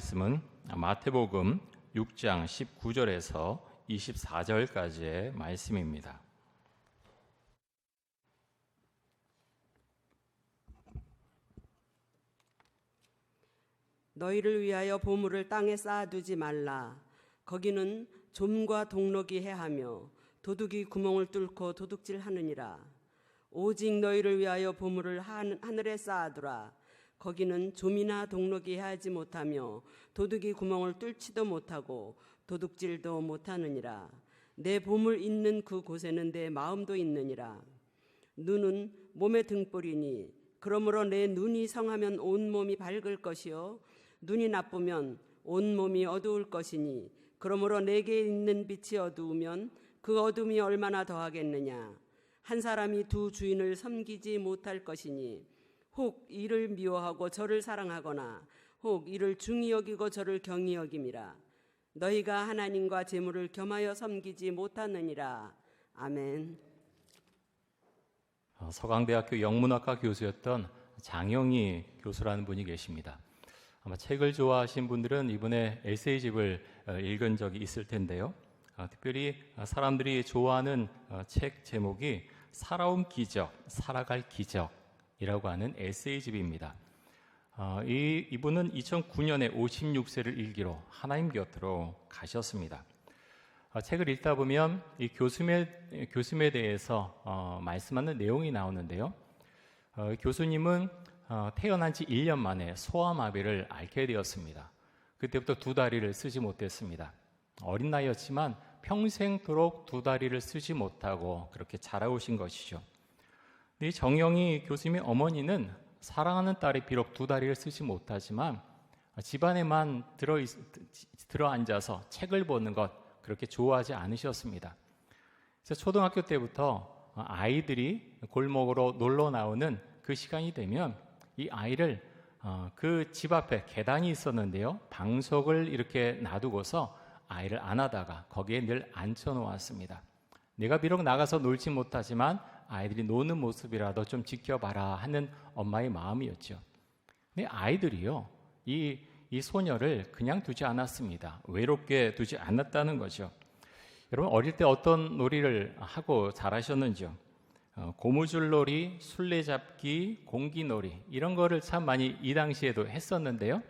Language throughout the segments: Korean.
말씀은 마태복음 6장 19절에서 24절까지의 말씀입니다. 너희를 위하여 보물을 땅에 쌓아두지 말라. 거기는 좀과 동록이 해하며 도둑이 구멍을 뚫고 도둑질하느니라. 오직 너희를 위하여 보물을 한- 하늘에 쌓아두라. 거기는 좀이나 동록이 해하지 못하며 도둑이 구멍을 뚫지도 못하고 도둑질도 못하느니라. 내 보물 있는 그 곳에는 내 마음도 있느니라. 눈은 몸의 등불이니 그러므로 내 눈이 성하면 온 몸이 밝을 것이요 눈이 나쁘면 온 몸이 어두울 것이니 그러므로 내게 있는 빛이 어두우면 그 어둠이 얼마나 더하겠느냐 한 사람이 두 주인을 섬기지 못할 것이니 혹 이를 미워하고 저를 사랑하거나 혹 이를 중히 여기고 저를 경히 여김이라 너희가 하나님과 재물을 겸하여 섬기지 못하느니라 아멘. 어, 서강대학교 영문학과 교수였던 장영희 교수라는 분이 계십니다. 아마 책을 좋아하신 분들은 이번에 에세이집을 어, 읽은 적이 있을 텐데요. 어, 특별히 어, 사람들이 좋아하는 어, 책 제목이 살아온 기적, 살아갈 기적 이라고 하는 에세이집입니다. 어, 이, 이분은 2009년에 56세를 일기로 하나님 곁으로 가셨습니다. 어, 책을 읽다 보면 이 교수님에, 교수님에 대해서 어, 말씀하는 내용이 나오는데요. 어, 교수님은 어, 태어난 지 1년 만에 소아마비를 앓게 되었습니다. 그때부터 두 다리를 쓰지 못했습니다. 어린 나이였지만 평생도록 두 다리를 쓰지 못하고 그렇게 자라오신 것이죠. 이 정영희 교수님의 어머니는 사랑하는 딸이 비록 두 다리를 쓰지 못하지만 집안에만 들어, 있, 들어 앉아서 책을 보는 것 그렇게 좋아하지 않으셨습니다. 그래서 초등학교 때부터 아이들이 골목으로 놀러 나오는 그 시간이 되면 이 아이를 어, 그집 앞에 계단이 있었는데요. 방석을 이렇게 놔두고서 아이를 안아다가 거기에 늘 앉혀 놓았습니다. 내가 비록 나가서 놀지 못하지만 아이들이 노는 모습이라도 좀 지켜봐라 하는 엄마의 마음이었죠. 근데 아이들이요, 이, 이 소녀를 그냥 두지 않았습니다. 외롭게 두지 않았다는 거죠. 여러분, 어릴 때 어떤 놀이를 하고 자라셨는지요? 어, 고무줄놀이, 술래잡기, 공기놀이 이런 거를 참 많이 이 당시에도 했었는데요.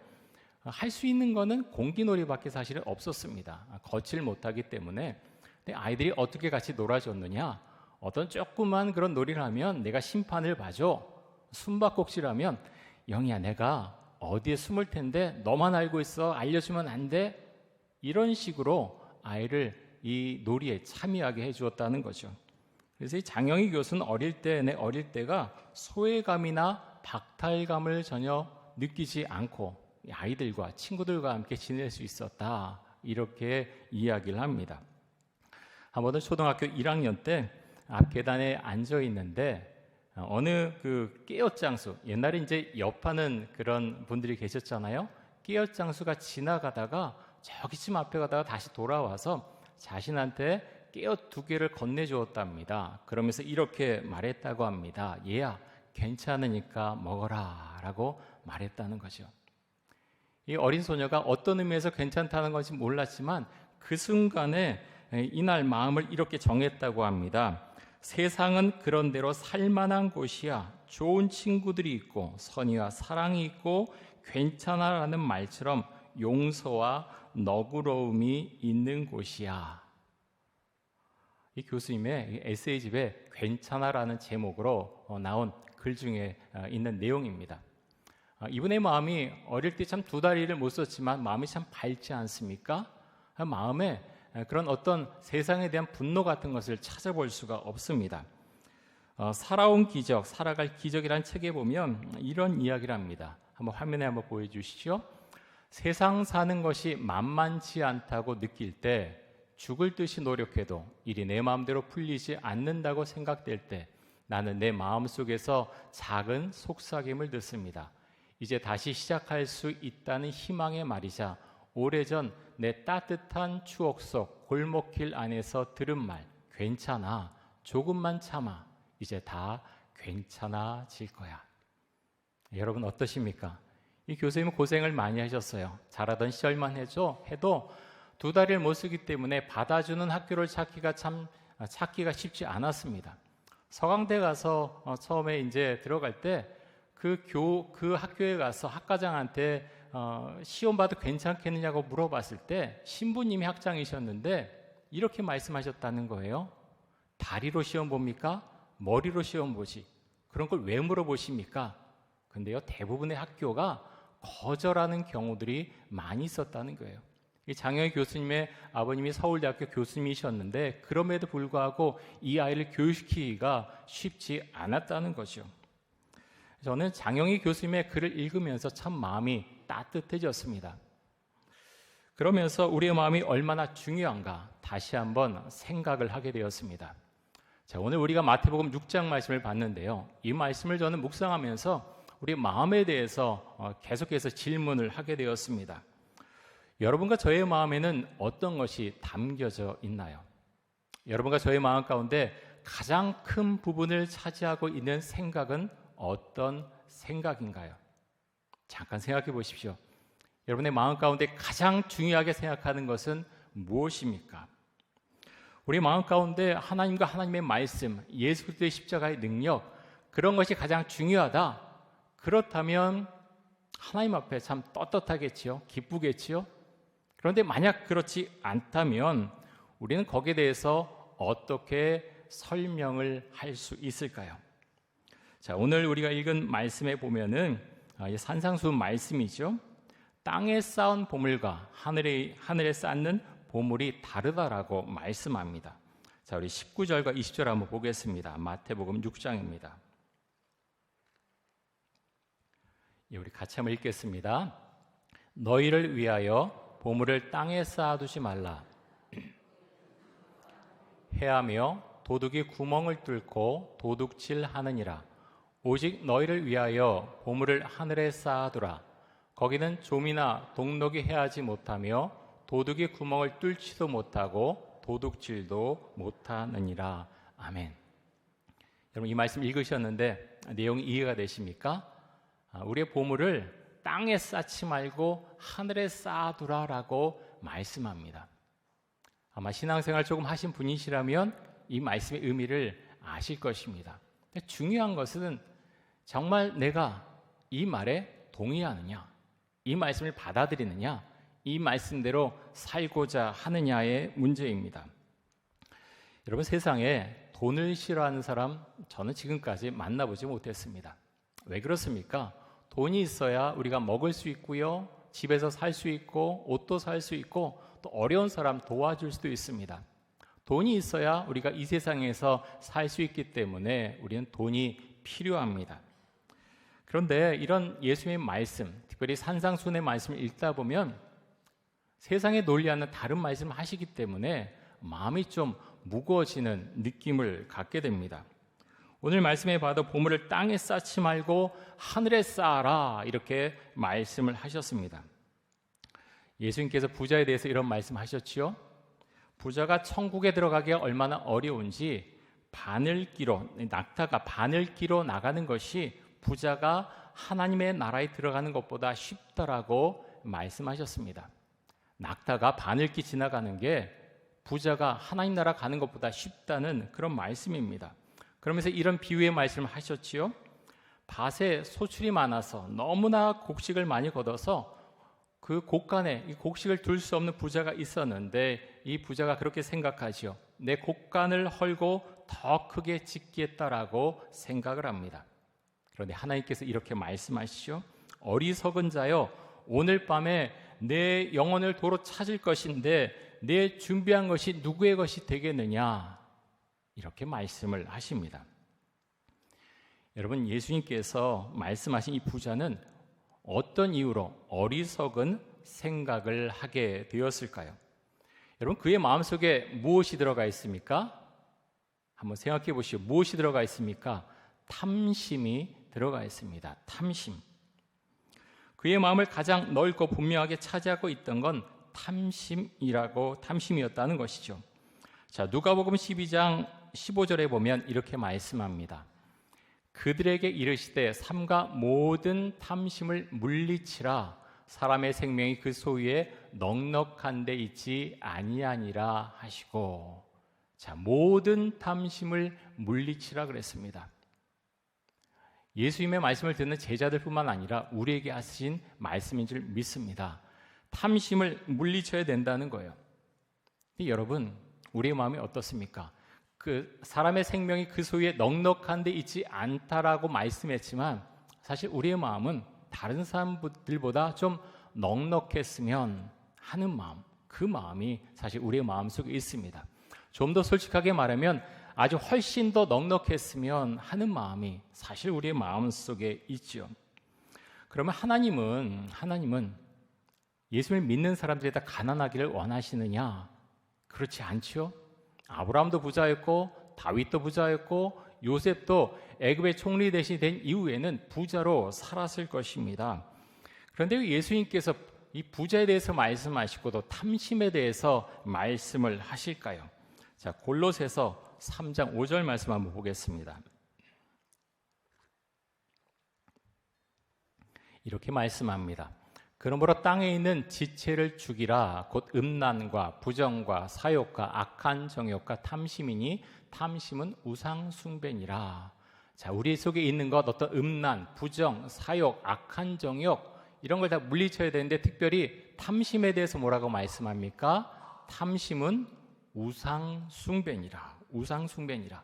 어, 할수 있는 거는 공기놀이밖에 사실은 없었습니다. 아, 걷질 못하기 때문에. 근데 아이들이 어떻게 같이 놀아줬느냐? 어떤 조그만 그런 놀이를 하면 내가 심판을 봐줘. 숨바꼭질하면 영희야 내가 어디에 숨을 텐데 너만 알고 있어 알려주면 안 돼. 이런 식으로 아이를 이 놀이에 참여하게 해주었다는 거죠. 그래서 이 장영희 교수는 어릴 때, 내 어릴 때가 소외감이나 박탈감을 전혀 느끼지 않고 아이들과 친구들과 함께 지낼 수 있었다. 이렇게 이야기를 합니다. 한 번은 초등학교 1학년 때 앞 계단에 앉아 있는데 어느 그 깨어 장수 옛날에 이제 옆하는 그런 분들이 계셨잖아요. 깨어 장수가 지나가다가 저기 집 앞에 가다가 다시 돌아와서 자신한테 깨어 두 개를 건네주었답니다. 그러면서 이렇게 말했다고 합니다. 얘야, 괜찮으니까 먹어라라고 말했다는 거죠. 이 어린 소녀가 어떤 의미에서 괜찮다는 것이 몰랐지만 그 순간에 이날 마음을 이렇게 정했다고 합니다. 세상은 그런 대로 살만한 곳이야. 좋은 친구들이 있고 선의와 사랑이 있고 괜찮아라는 말처럼 용서와 너그러움이 있는 곳이야. 이 교수님의 에세이집에 괜찮아라는 제목으로 어, 나온 글 중에 어, 있는 내용입니다. 어, 이분의 마음이 어릴 때 참 두 다리를 못 썼지만 마음이 참 밝지 않습니까? 마음에 그런 어떤 세상에 대한 분노 같은 것을 찾아볼 수가 없습니다. 어, 살아온 기적, 살아갈 기적이라는 책에 보면 이런 이야기를 합니다. 한번 화면에 한번 보여주시죠. 세상 사는 것이 만만치 않다고 느낄 때 죽을 듯이 노력해도 일이 내 마음대로 풀리지 않는다고 생각될 때 나는 내 마음 속에서 작은 속삭임을 듣습니다. 이제 다시 시작할 수 있다는 희망의 말이자 오래전 내 따뜻한 추억 속 골목길 안에서 들은 말, 괜찮아, 조금만 참아, 이제 다 괜찮아질 거야. 여러분 어떠십니까? 이 교수님은 고생을 많이 하셨어요. 잘하던 시절만 해도 해도 두 다리를 못 쓰기 때문에 받아주는 학교를 찾기가 참 아, 찾기가 쉽지 않았습니다. 서강대 가서 어, 처음에 이제 들어갈 때 그 교 그 학교에 가서 학과장한테 어, 시험 봐도 괜찮겠느냐고 물어봤을 때 신부님이 학장이셨는데 이렇게 말씀하셨다는 거예요. 다리로 시험 봅니까? 머리로 시험 보지. 그런 걸 왜 물어보십니까? 근데요, 대부분의 학교가 거절하는 경우들이 많이 있었다는 거예요. 이 장영희 교수님의 아버님이 서울대학교 교수님이셨는데 그럼에도 불구하고 이 아이를 교육시키기가 쉽지 않았다는 거죠. 저는 장영희 교수님의 글을 읽으면서 참 마음이 따뜻해졌습니다. 그러면서 우리의 마음이 얼마나 중요한가 다시 한번 생각을 하게 되었습니다. 자, 오늘 우리가 마태복음 6장 말씀을 봤는데요. 이 말씀을 저는 묵상하면서 우리 마음에 대해서 어, 계속해서 질문을 하게 되었습니다. 여러분과 저의 마음에는 어떤 것이 담겨져 있나요? 여러분과 저의 마음 가운데 가장 큰 부분을 차지하고 있는 생각은 어떤 생각인가요? 잠깐 생각해 보십시오. 여러분의 마음 가운데 가장 중요하게 생각하는 것은 무엇입니까? 우리 마음 가운데 하나님과 하나님의 말씀, 예수 그리스도의 십자가의 능력 그런 것이 가장 중요하다. 그렇다면 하나님 앞에 참 떳떳하겠지요. 기쁘겠지요. 그런데 만약 그렇지 않다면 우리는 거기에 대해서 어떻게 설명을 할 수 있을까요? 자, 오늘 우리가 읽은 말씀에 보면은 산상수 말씀이죠. 땅에 쌓은 보물과 하늘에 하늘에 쌓는 보물이 다르다라고 말씀합니다. 자, 우리 19절과 20절 한번 보겠습니다. 마태복음 6장입니다. 예, 우리 같이 한번 읽겠습니다. 너희를 위하여 보물을 땅에 쌓아두지 말라. 해하며 도둑이 구멍을 뚫고 도둑질 하느니라. 오직 너희를 위하여 보물을 하늘에 쌓아두라. 거기는 좀이나 동록이 해하지 못하며 도둑이 구멍을 뚫지도 못하고 도둑질도 못하느니라. 아멘. 여러분 이 말씀 읽으셨는데 내용이 이해가 되십니까? 아, 우리의 보물을 땅에 쌓지 말고 하늘에 쌓아두라라고 말씀합니다. 아마 신앙생활 조금 하신 분이시라면 이 말씀의 의미를 아실 것입니다. 중요한 것은 정말 내가 이 말에 동의하느냐, 이 말씀을 받아들이느냐, 이 말씀대로 살고자 하느냐의 문제입니다. 여러분 세상에 돈을 싫어하는 사람 저는 지금까지 만나보지 못했습니다. 왜 그렇습니까? 돈이 있어야 우리가 먹을 수 있고요. 집에서 살 수 있고 옷도 살 수 있고 또 어려운 사람 도와줄 수도 있습니다. 돈이 있어야 우리가 이 세상에서 살 수 있기 때문에 우리는 돈이 필요합니다. 그런데 이런 예수님의 말씀, 특별히 산상순의 말씀을 읽다 보면 세상에 논리하는 다른 말씀을 하시기 때문에 마음이 좀 무거워지는 느낌을 갖게 됩니다. 오늘 말씀에 봐도 보물을 땅에 쌓지 말고 하늘에 쌓아라 이렇게 말씀을 하셨습니다. 예수님께서 부자에 대해서 이런 말씀하셨지요. 부자가 천국에 들어가기가 얼마나 어려운지 바늘기로 낙타가 바늘기로 나가는 것이 부자가 하나님의 나라에 들어가는 것보다 쉽다라고 말씀하셨습니다. 낙타가 바늘기 지나가는 게 부자가 하나님 나라 가는 것보다 쉽다는 그런 말씀입니다. 그러면서 이런 비유의 말씀을 하셨지요. 밭에 소출이 많아서 너무나 곡식을 많이 걷어서 그 곡간에 이 곡식을 둘 수 없는 부자가 있었는데 이 부자가 그렇게 생각하지요. 내 곡간을 헐고 더 크게 짓겠다라고 생각을 합니다. 그런데 하나님께서 이렇게 말씀하시죠. 어리석은 자여 오늘 밤에 내 영혼을 도로 찾을 것인데 내 준비한 것이 누구의 것이 되겠느냐? 이렇게 말씀을 하십니다. 여러분 예수님께서 말씀하신 이 부자는 어떤 이유로 어리석은 생각을 하게 되었을까요? 여러분 그의 마음속에 무엇이 들어가 있습니까? 한번 생각해 보시오. 무엇이 들어가 있습니까? 탐심이 들어가 있습니다. 탐심. 그의 마음을 가장 넓고 분명하게 차지하고 있던 건 탐심이라고 탐심이었다는 것이죠. 자, 누가복음 12장 15절에 보면 이렇게 말씀합니다. 그들에게 이르시되 삼가 모든 탐심을 물리치라 사람의 생명이 그 소유에 넉넉한 데 있지 아니하니라 하시고 자 모든 탐심을 물리치라 그랬습니다. 예수님의 말씀을 듣는 제자들뿐만 아니라 우리에게 하신 말씀인 줄 믿습니다. 탐심을 물리쳐야 된다는 거예요. 여러분, 우리의 마음이 어떻습니까? 그 사람의 생명이 그 소유에 넉넉한 데 있지 않다라고 말씀했지만 사실 우리의 마음은 다른 사람들보다 좀 넉넉했으면 하는 마음, 그 마음이 사실 우리의 마음 속에 있습니다. 좀 더 솔직하게 말하면 아주 훨씬 더 넉넉했으면 하는 마음이 사실 우리의 마음 속에 있죠. 그러면 하나님은 하나님은 예수를 믿는 사람들이 다 가난하기를 원하시느냐? 그렇지 않죠. 아브라함도 부자였고 다윗도 부자였고 요셉도 애굽의 총리 대신 된 이후에는 부자로 살았을 것입니다. 그런데 예수님께서 이 부자에 대해서 말씀하시고도 탐심에 대해서 말씀을 하실까요? 자, 골로새서 3장 5절 말씀 한번 보겠습니다. 이렇게 말씀합니다. 그러므로 땅에 있는 지체를 죽이라 곧 음란과 부정과 사욕과 악한 정욕과 탐심이니 탐심은 우상 숭배니라. 자, 우리 속에 있는 것 어떤 음란, 부정, 사욕, 악한 정욕 이런 걸 다 물리쳐야 되는데 특별히 탐심에 대해서 뭐라고 말씀합니까? 탐심은 우상 숭배니라. 우상 숭배니라.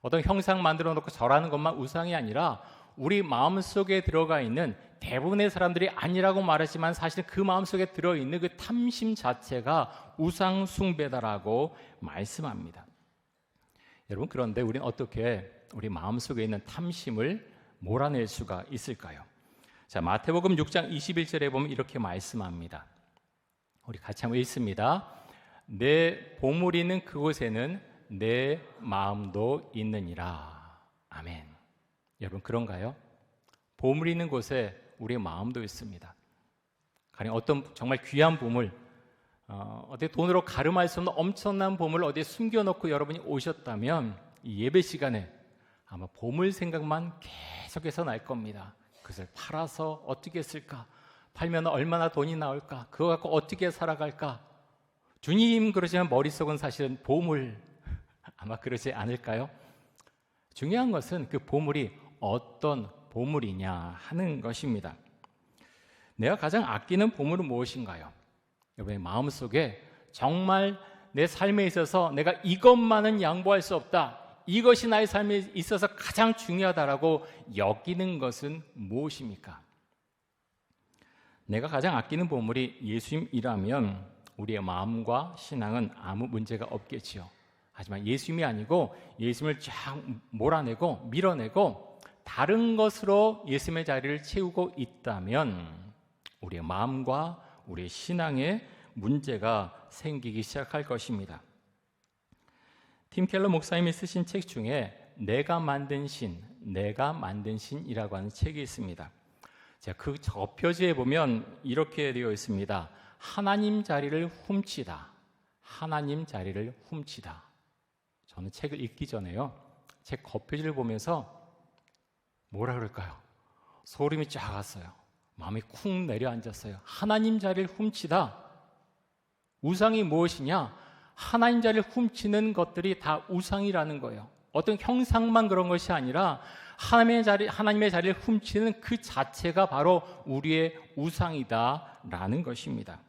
어떤 형상 만들어 놓고 절하는 것만 우상이 아니라 우리 마음 속에 들어가 있는 대부분의 사람들이 아니라고 말하지만 사실 그 마음 속에 들어 있는 그 탐심 자체가 우상 숭배다라고 말씀합니다. 여러분 그런데 우리는 어떻게 우리 마음 속에 있는 탐심을 몰아낼 수가 있을까요? 자, 마태복음 6장 21절에 보면 이렇게 말씀합니다. 우리 같이 한번 읽습니다. 내 보물이 있는 그곳에는 내 마음도 있느니라. 아멘. 여러분 그런가요? 보물이 있는 곳에 우리의 마음도 있습니다. 가령 어떤 정말 귀한 보물, 어, 어디 돈으로 가름할 수 없는 엄청난 보물을 어디에 숨겨놓고 여러분이 오셨다면 이 예배 시간에 아마 보물 생각만 계속해서 날 겁니다. 그것을 팔아서 어떻게 쓸까? 팔면 얼마나 돈이 나올까? 그거 갖고 어떻게 살아갈까? 주님 그러시면 머릿속은 사실은 보물 아마 그러지 않을까요? 중요한 것은 그 보물이 어떤 보물이냐 하는 것입니다. 내가 가장 아끼는 보물은 무엇인가요? 여러분의 마음속에 정말 내 삶에 있어서 내가 이것만은 양보할 수 없다. 이것이 나의 삶에 있어서 가장 중요하다라고 여기는 것은 무엇입니까? 내가 가장 아끼는 보물이 예수님이라면 우리의 마음과 신앙은 아무 문제가 없겠지요. 하지만 예수님이 아니고 예수님을 쫙 몰아내고 밀어내고 다른 것으로 예수님의 자리를 채우고 있다면 우리의 마음과 우리의 신앙에 문제가 생기기 시작할 것입니다. 팀 켈러 목사님이 쓰신 책 중에 내가 만든 신, 내가 만든 신이라고 하는 책이 있습니다. 자, 그 저표지에 보면 이렇게 되어 있습니다. 하나님 자리를 훔치다. 하나님 자리를 훔치다. 저는 책을 읽기 전에요. 책 겉표지를 보면서 뭐라 그럴까요? 소름이 쫙 왔어요. 마음이 쿵 내려앉았어요. 하나님 자리를 훔치다. 우상이 무엇이냐? 하나님 자리를 훔치는 것들이 다 우상이라는 거예요. 어떤 형상만 그런 것이 아니라 하나님의 자리, 하나님의 자리를 훔치는 그 자체가 바로 우리의 우상이다라는 것입니다.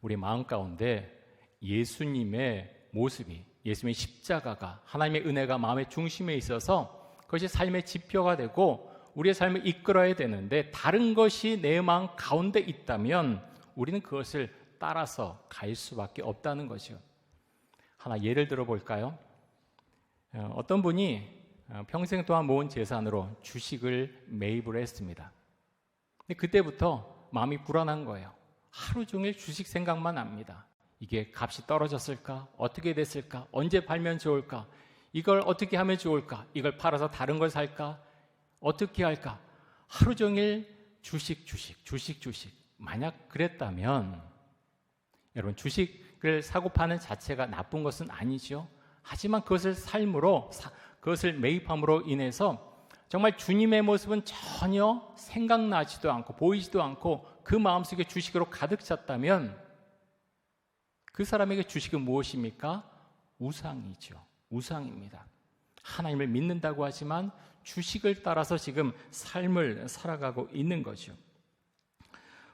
우리 마음 가운데 예수님의 모습이, 예수님의 십자가가 하나님의 은혜가 마음의 중심에 있어서 그것이 삶의 지표가 되고 우리의 삶을 이끌어야 되는데 다른 것이 내 마음 가운데 있다면 우리는 그것을 따라서 갈 수밖에 없다는 거죠. 하나 예를 들어 볼까요? 어, 어떤 분이 어, 평생 동안 모은 재산으로 주식을 매입을 했습니다. 근데 그때부터 마음이 불안한 거예요. 하루 종일 주식 생각만 납니다. 이게 값이 떨어졌을까? 어떻게 됐을까? 언제 팔면 좋을까? 이걸 어떻게 하면 좋을까? 이걸 팔아서 다른 걸 살까? 어떻게 할까? 하루 종일 주식, 주식, 주식, 주식. 만약 그랬다면 여러분 주식을 사고 파는 자체가 나쁜 것은 아니죠. 하지만 그것을 삶으로 그것을 매입함으로 인해서 정말 주님의 모습은 전혀 생각나지도 않고 보이지도 않고 그 마음속에 주식으로 가득 찼다면 그 사람에게 주식은 무엇입니까? 우상이죠. 우상입니다. 하나님을 믿는다고 하지만 주식을 따라서 지금 삶을 살아가고 있는 거죠.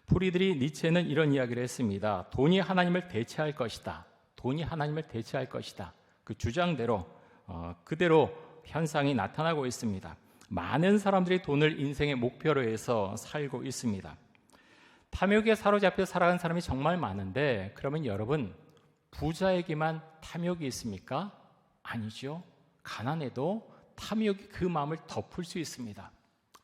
프리드리 니체는 이런 이야기를 했습니다. 돈이 하나님을 대체할 것이다. 돈이 하나님을 대체할 것이다. 그 주장대로 어, 그대로 현상이 나타나고 있습니다. 많은 사람들이 돈을 인생의 목표로 해서 살고 있습니다. 탐욕에 사로잡혀 살아가는 사람이 정말 많은데 그러면 여러분 부자에게만 탐욕이 있습니까? 아니죠. 가난해도 탐욕이 그 마음을 덮을 수 있습니다.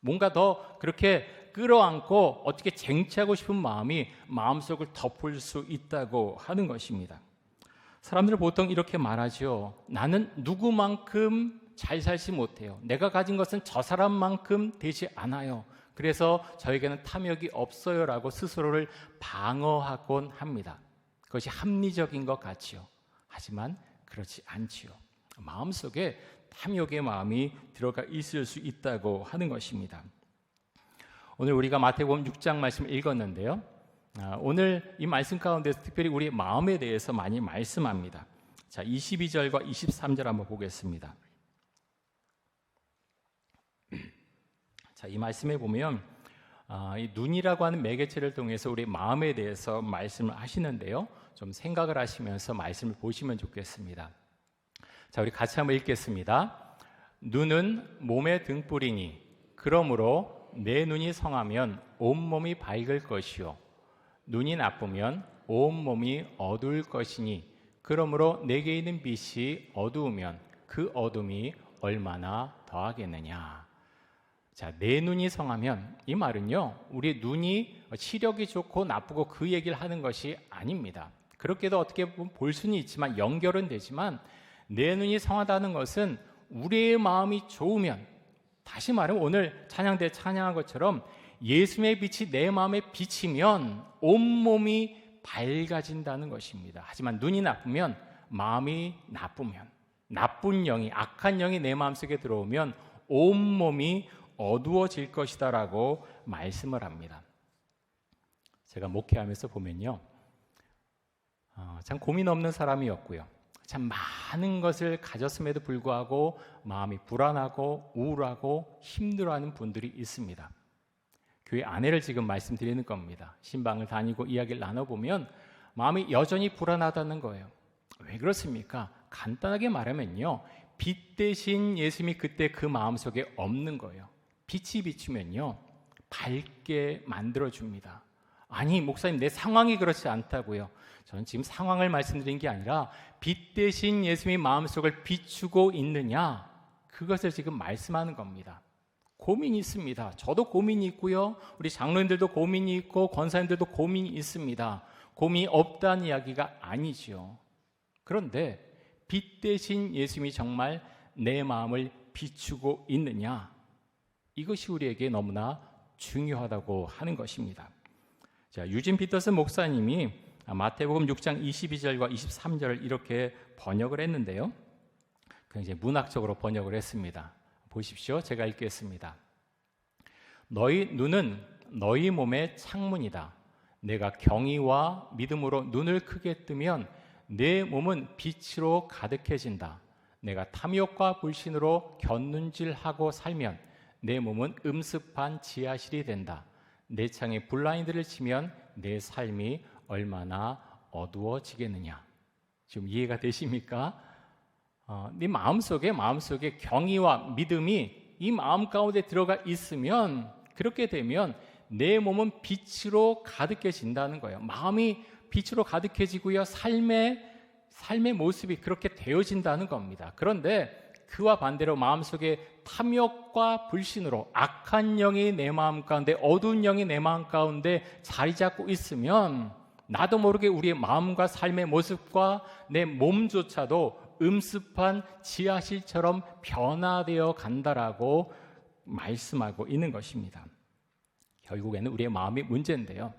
뭔가 더 그렇게 끌어안고 어떻게 쟁취하고 싶은 마음이 마음속을 덮을 수 있다고 하는 것입니다. 사람들은 보통 이렇게 말하죠. 나는 누구만큼 잘 살지 못해요. 내가 가진 것은 저 사람만큼 되지 않아요. 그래서 저에게는 탐욕이 없어요라고 스스로를 방어하곤 합니다. 그것이 합리적인 것 같지요. 하지만 그렇지 않지요. 마음속에 탐욕의 마음이 들어가 있을 수 있다고 하는 것입니다. 오늘 우리가 마태복음 6장 말씀 읽었는데요. 아, 오늘 이 말씀 가운데서 특별히 우리 마음에 대해서 많이 말씀합니다. 자, 22절과 23절 한번 보겠습니다. 자, 이 말씀에 보면 아, 이 눈이라고 하는 매개체를 통해서 우리 마음에 대해서 말씀을 하시는데요. 좀 생각을 하시면서 말씀을 보시면 좋겠습니다. 자, 우리 같이 한번 읽겠습니다. 눈은 몸의 등불이니 그러므로 내 눈이 성하면 온 몸이 밝을 것이요 눈이 나쁘면 온 몸이 어두울 것이니 그러므로 내게 있는 빛이 어두우면 그 어둠이 얼마나 더하겠느냐. 자, 내 눈이 성하면 이 말은요, 우리 눈이 시력이 좋고 나쁘고 그 얘기를 하는 것이 아닙니다. 그렇게도 어떻게 보면 볼 수는 있지만 연결은 되지만 내 눈이 성하다는 것은 우리의 마음이 좋으면 다시 말하면 오늘 찬양대 찬양한 것처럼 예수의 빛이 내 마음에 비치면 온몸이 밝아진다는 것입니다. 하지만 눈이 나쁘면 마음이 나쁘면 나쁜 영이 악한 영이 내 마음속에 들어오면 온몸이 어두워질 것이다라고 말씀을 합니다. 제가 목회하면서 보면요. 어, 참 고민 없는 사람이었고요. 참 많은 것을 가졌음에도 불구하고 마음이 불안하고 우울하고 힘들어하는 분들이 있습니다. 교회 아내를 지금 말씀드리는 겁니다. 신방을 다니고 이야기를 나눠보면 마음이 여전히 불안하다는 거예요. 왜 그렇습니까? 간단하게 말하면요. 빛 대신 예수님이 그때 그 마음속에 없는 거예요. 빛이 비추면요. 밝게 만들어 줍니다. 아니, 목사님, 내 상황이 그렇지 않다고요. 저는 지금 상황을 말씀드린 게 아니라 빛 대신 예수님의 마음속을 비추고 있느냐? 그것을 지금 말씀하는 겁니다. 고민이 있습니다. 저도 고민이 있고요. 우리 장로님들도 고민이 있고 권사님들도 고민이 있습니다. 고민이 없다는 이야기가 아니지요. 그런데 빛 대신 예수님이 정말 내 마음을 비추고 있느냐? 이것이 우리에게 너무나 중요하다고 하는 것입니다. 자, 유진 피터슨 목사님이 마태복음 6장 22절과 23절을 이렇게 번역을 했는데요. 굉장히 문학적으로 번역을 했습니다. 보십시오. 제가 읽겠습니다. 너희 눈은 너희 몸의 창문이다. 내가 경의와 믿음으로 눈을 크게 뜨면 내 몸은 빛으로 가득해진다. 내가 탐욕과 불신으로 곁눈질하고 살면 내 몸은 음습한 지하실이 된다. 내 창에 블라인드를 치면 내 삶이 얼마나 어두워지겠느냐. 지금 이해가 되십니까? 어, 네 마음속에 마음속에 경의와 믿음이 이 마음 가운데 들어가 있으면 그렇게 되면 내 몸은 빛으로 가득해진다는 거예요. 마음이 빛으로 가득해지고요. 삶의 삶의 모습이 그렇게 되어진다는 겁니다. 그런데 그와 반대로 마음속에 탐욕과 불신으로 악한 영이 내 마음 가운데 어두운 영이 내 마음 가운데 자리 잡고 있으면 나도 모르게 우리의 마음과 삶의 모습과 내 몸조차도 음습한 지하실처럼 변화되어 간다라고 말씀하고 있는 것입니다. 결국에는 우리의 마음이 문제인데요.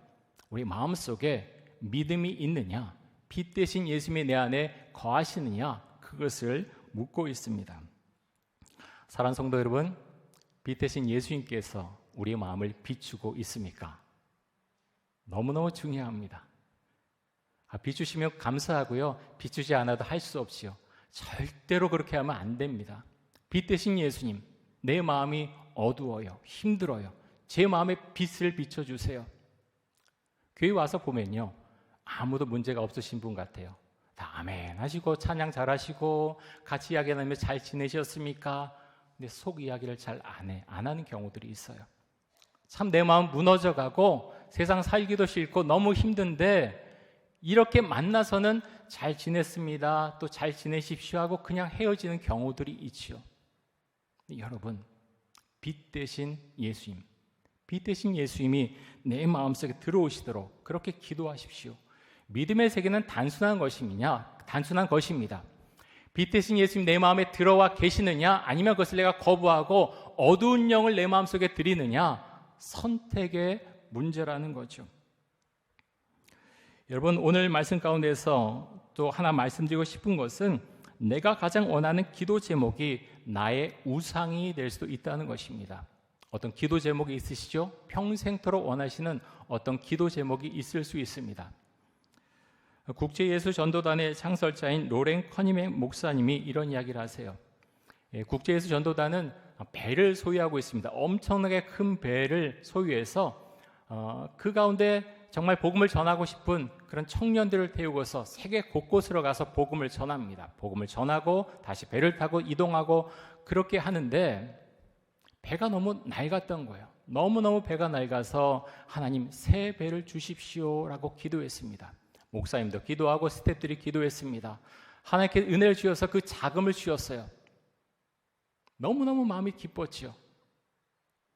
우리 마음 속에 믿음이 있느냐, 빛 대신 예수님이 내 안에 거하시느냐, 그것을 묻고 있습니다. 사랑 성도 여러분, 빛 대신 예수님께서 우리의 마음을 비추고 있습니까? 너무너무 중요합니다. 아, 비추시면 감사하고요. 비추지 않아도 할 수 없지요. 절대로 그렇게 하면 안 됩니다. 빛 대신 예수님, 내 마음이 어두워요. 힘들어요. 제 마음에 빛을 비춰주세요. 교회 와서 보면요. 아무도 문제가 없으신 분 같아요. 다 아멘 하시고 찬양 잘하시고 같이 이야기 나누며 잘 지내셨습니까? 근데 속 이야기를 잘 안 해, 안 하는 경우들이 있어요. 참 내 마음 무너져 가고 세상 살기도 싫고 너무 힘든데 이렇게 만나서는 잘 지냈습니다. 또 잘 지내십시오 하고 그냥 헤어지는 경우들이 있지요. 여러분, 빛 대신 예수님, 빛 대신 예수님이 내 마음속에 들어오시도록 그렇게 기도하십시오. 믿음의 세계는 단순한 것이냐? 단순한 것입니다. 빛 대신 예수님 내 마음에 들어와 계시느냐? 아니면 그것을 내가 거부하고 어두운 영을 내 마음속에 들이느냐? 선택의 문제라는 거죠. 여러분 오늘 말씀 가운데서 또 하나 말씀드리고 싶은 것은 내가 가장 원하는 기도 제목이 나의 우상이 될 수도 있다는 것입니다. 어떤 기도 제목이 있으시죠? 평생토록 원하시는 어떤 기도 제목이 있을 수 있습니다. 국제예수 전도단의 창설자인 로렌 커니맥 목사님이 이런 이야기를 하세요. 예, 국제예수 전도단은 배를 소유하고 있습니다. 엄청나게 큰 배를 소유해서 어, 그 가운데 정말 복음을 전하고 싶은 그런 청년들을 태우고서 세계 곳곳으로 가서 복음을 전합니다. 복음을 전하고 다시 배를 타고 이동하고 그렇게 하는데 배가 너무 낡았던 거예요. 너무너무 배가 낡아서 하나님 새 배를 주십시오라고 기도했습니다. 목사님도 기도하고 스태프들이 기도했습니다. 하나님께 은혜를 주셔서 그 자금을 주셨어요. 너무너무 마음이 기뻤지요.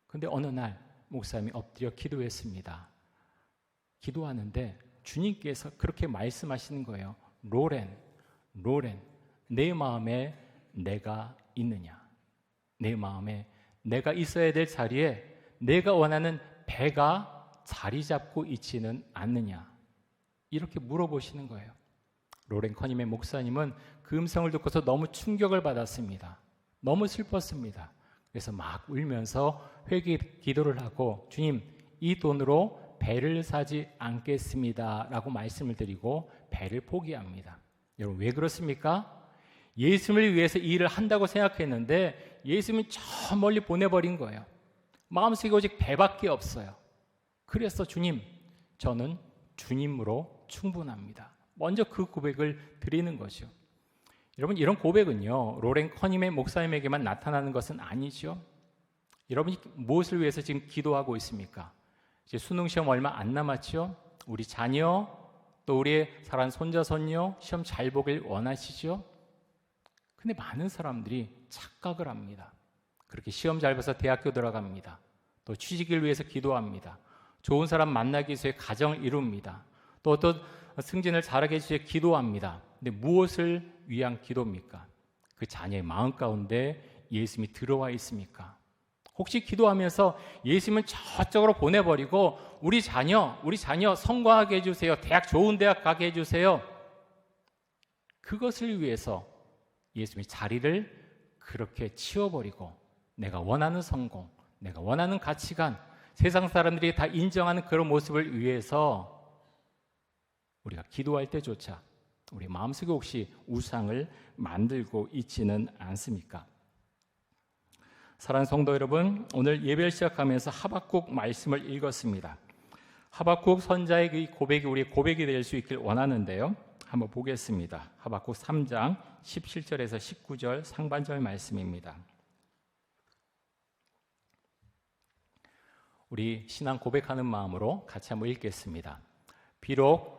근데 어느 날 목사님이 엎드려 기도했습니다. 기도하는데 주님께서 그렇게 말씀하시는 거예요. 로렌, 로렌, 내 마음에 내가 있느냐? 내 마음에 내가 있어야 될 자리에 내가 원하는 배가 자리 잡고 있지는 않느냐? 이렇게 물어보시는 거예요. 로렌 커님의 목사님은 그 음성을 듣고서 너무 충격을 받았습니다. 너무 슬펐습니다. 그래서 막 울면서 회개 기도를 하고 주님 이 돈으로 배를 사지 않겠습니다라고 말씀을 드리고 배를 포기합니다. 여러분 왜 그렇습니까? 예수님을 위해서 이 일을 한다고 생각했는데 예수님이 저 멀리 보내버린 거예요. 마음속에 오직 배밖에 없어요. 그래서 주님, 저는 주님으로 충분합니다. 먼저 그 고백을 드리는 거죠. 여러분 이런 고백은요 로렌 커님의 목사님에게만 나타나는 것은 아니죠. 여러분이 무엇을 위해서 지금 기도하고 있습니까? 이제 수능 시험 얼마 안 남았죠. 우리 자녀 또 우리의 사랑하는 손자 손녀 시험 잘 보길 원하시죠. 근데 많은 사람들이 착각을 합니다. 그렇게 시험 잘 봐서 대학교 들어갑니다. 또 취직을 위해서 기도합니다. 좋은 사람 만나기 위해서 가정을 이룹니다. 또 어떤 승진을 잘하게 해주셔 기도합니다. 근데 무엇을 위한 기도입니까? 그 자녀의 마음 가운데 예수님이 들어와 있습니까? 혹시 기도하면서 예수님은 저쪽으로 보내버리고 우리 자녀, 우리 자녀 성공하게 해주세요. 대학 좋은 대학 가게 해주세요. 그것을 위해서 예수님이 자리를 그렇게 치워버리고 내가 원하는 성공, 내가 원하는 가치관, 세상 사람들이 다 인정하는 그런 모습을 위해서 우리가 기도할 때조차 우리 마음속에 혹시 우상을 만들고 있지는 않습니까? 사랑하는 성도 여러분, 오늘 예배를 시작하면서 하박국 말씀을 읽었습니다. 하박국 선자의 그 고백이 우리의 고백이 될 수 있길 원하는데요. 한번 보겠습니다. 하박국 3장 17절에서 19절 상반절 말씀입니다. 우리 신앙 고백하는 마음으로 같이 한번 읽겠습니다. 비록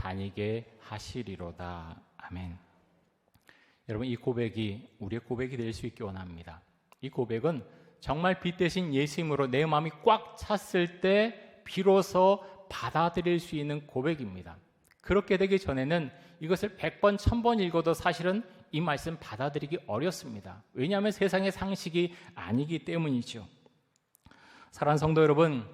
다니게 하시리로다. 아멘. 여러분 이 고백이 우리의 고백이 될 수 있기 원합니다. 이 고백은 정말 빛 대신 예수님으로 내 마음이 꽉 찼을 때 비로소 받아들일 수 있는 고백입니다. 그렇게 되기 전에는 이것을 100번, 1000번 읽어도 사실은 이 말씀 받아들이기 어렵습니다. 왜냐하면 세상의 상식이 아니기 때문이죠. 사랑하는 성도 여러분,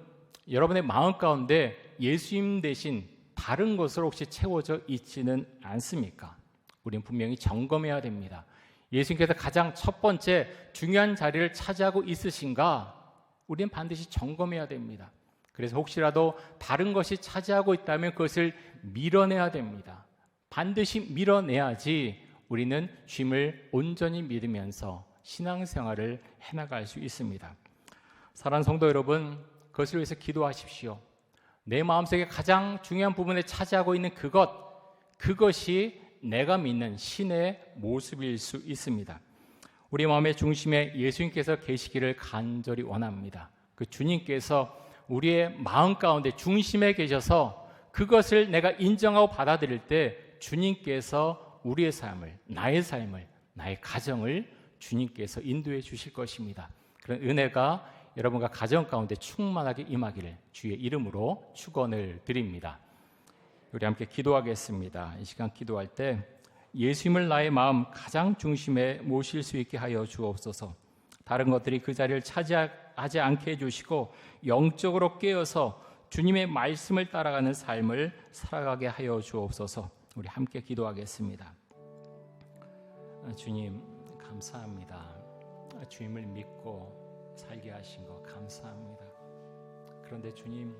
여러분의 마음 가운데 예수님 대신 다른 것으로 혹시 채워져 있지는 않습니까? 우리는 분명히 점검해야 됩니다. 예수님께서 가장 첫 번째 중요한 자리를 차지하고 있으신가? 우리는 반드시 점검해야 됩니다. 그래서 혹시라도 다른 것이 차지하고 있다면 그것을 밀어내야 됩니다. 반드시 밀어내야지 우리는 주님을 온전히 믿으면서 신앙생활을 해나갈 수 있습니다. 사랑하는 성도 여러분, 그것을 위해서 기도하십시오. 내 마음속에 가장 중요한 부분에 차지하고 있는 그것, 그것이 내가 믿는 신의 모습일 수 있습니다. 우리 마음의 중심에 예수님께서 계시기를 간절히 원합니다. 그 주님께서 우리의 마음 가운데 중심에 계셔서 그것을 내가 인정하고 받아들일 때 주님께서 우리의 삶을, 나의 삶을, 나의 가정을 주님께서 인도해 주실 것입니다. 그런 은혜가 여러분과 가정 가운데 충만하게 임하기를 주의 이름으로 축원을 드립니다. 우리 함께 기도하겠습니다. 이 시간 기도할 때 예수님을 나의 마음 가장 중심에 모실 수 있게 하여 주옵소서. 다른 것들이 그 자리를 차지하지 않게 해주시고 영적으로 깨어서 주님의 말씀을 따라가는 삶을 살아가게 하여 주옵소서. 우리 함께 기도하겠습니다. 주님 감사합니다. 주님을 믿고 살게 하신 거 감사합니다. 그런데 주님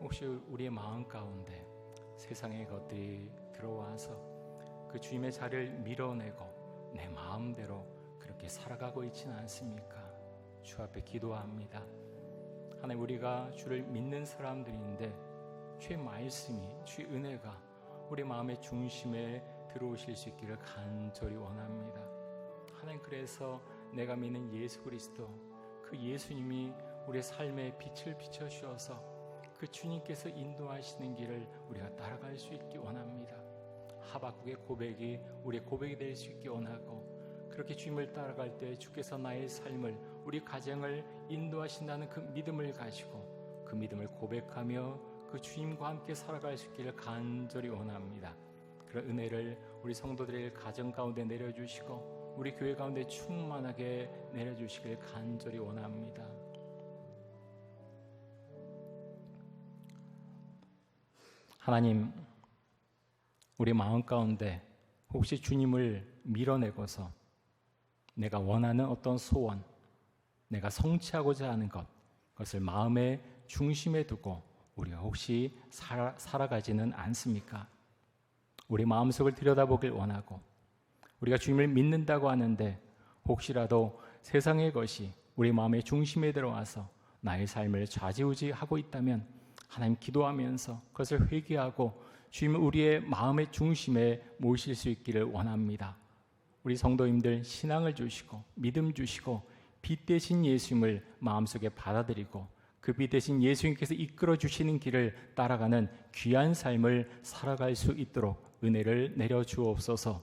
혹시 우리의 마음 가운데 세상의 것들이 들어와서 그 주님의 자리를 밀어내고 내 마음대로 그렇게 살아가고 있지는 않습니까? 주 앞에 기도합니다. 하나님 우리가 주를 믿는 사람들인데 주의 말씀이 주의 은혜가 우리 마음의 중심에 들어오실 수 있기를 간절히 원합니다. 하나님 그래서 내가 믿는 예수 그리스도 그 예수님이 우리의 삶에 빛을 비춰 주셔서 그 주님께서 인도하시는 길을 우리가 따라갈 수 있기 원합니다. 하박국의 고백이 우리의 고백이 될 수 있기 원하고 그렇게 주님을 따라갈 때 주께서 나의 삶을 우리 가정을 인도하신다는 그 믿음을 가지고 그 믿음을 고백하며 그 주님과 함께 살아갈 수 있기를 간절히 원합니다. 그런 은혜를 우리 성도들의 가정 가운데 내려주시고 우리 교회 가운데 충만하게 내려주시길 간절히 원합니다. 하나님, 우리 마음 가운데 혹시 주님을 밀어내고서 내가 원하는 어떤 소원, 내가 성취하고자 하는 것, 그것을 마음의 중심에 두고 우리가 혹시 살아, 살아가지는 않습니까? 우리 마음속을 들여다보길 원하고 우리가 주님을 믿는다고 하는데 혹시라도 세상의 것이 우리 마음의 중심에 들어와서 나의 삶을 좌지우지하고 있다면 하나님 기도하면서 그것을 회개하고 주님을 우리의 마음의 중심에 모실 수 있기를 원합니다. 우리 성도님들 신앙을 주시고 믿음 주시고 빛 대신 예수님을 마음속에 받아들이고 그 빛 대신 예수님께서 이끌어 주시는 길을 따라가는 귀한 삶을 살아갈 수 있도록 은혜를 내려 주옵소서.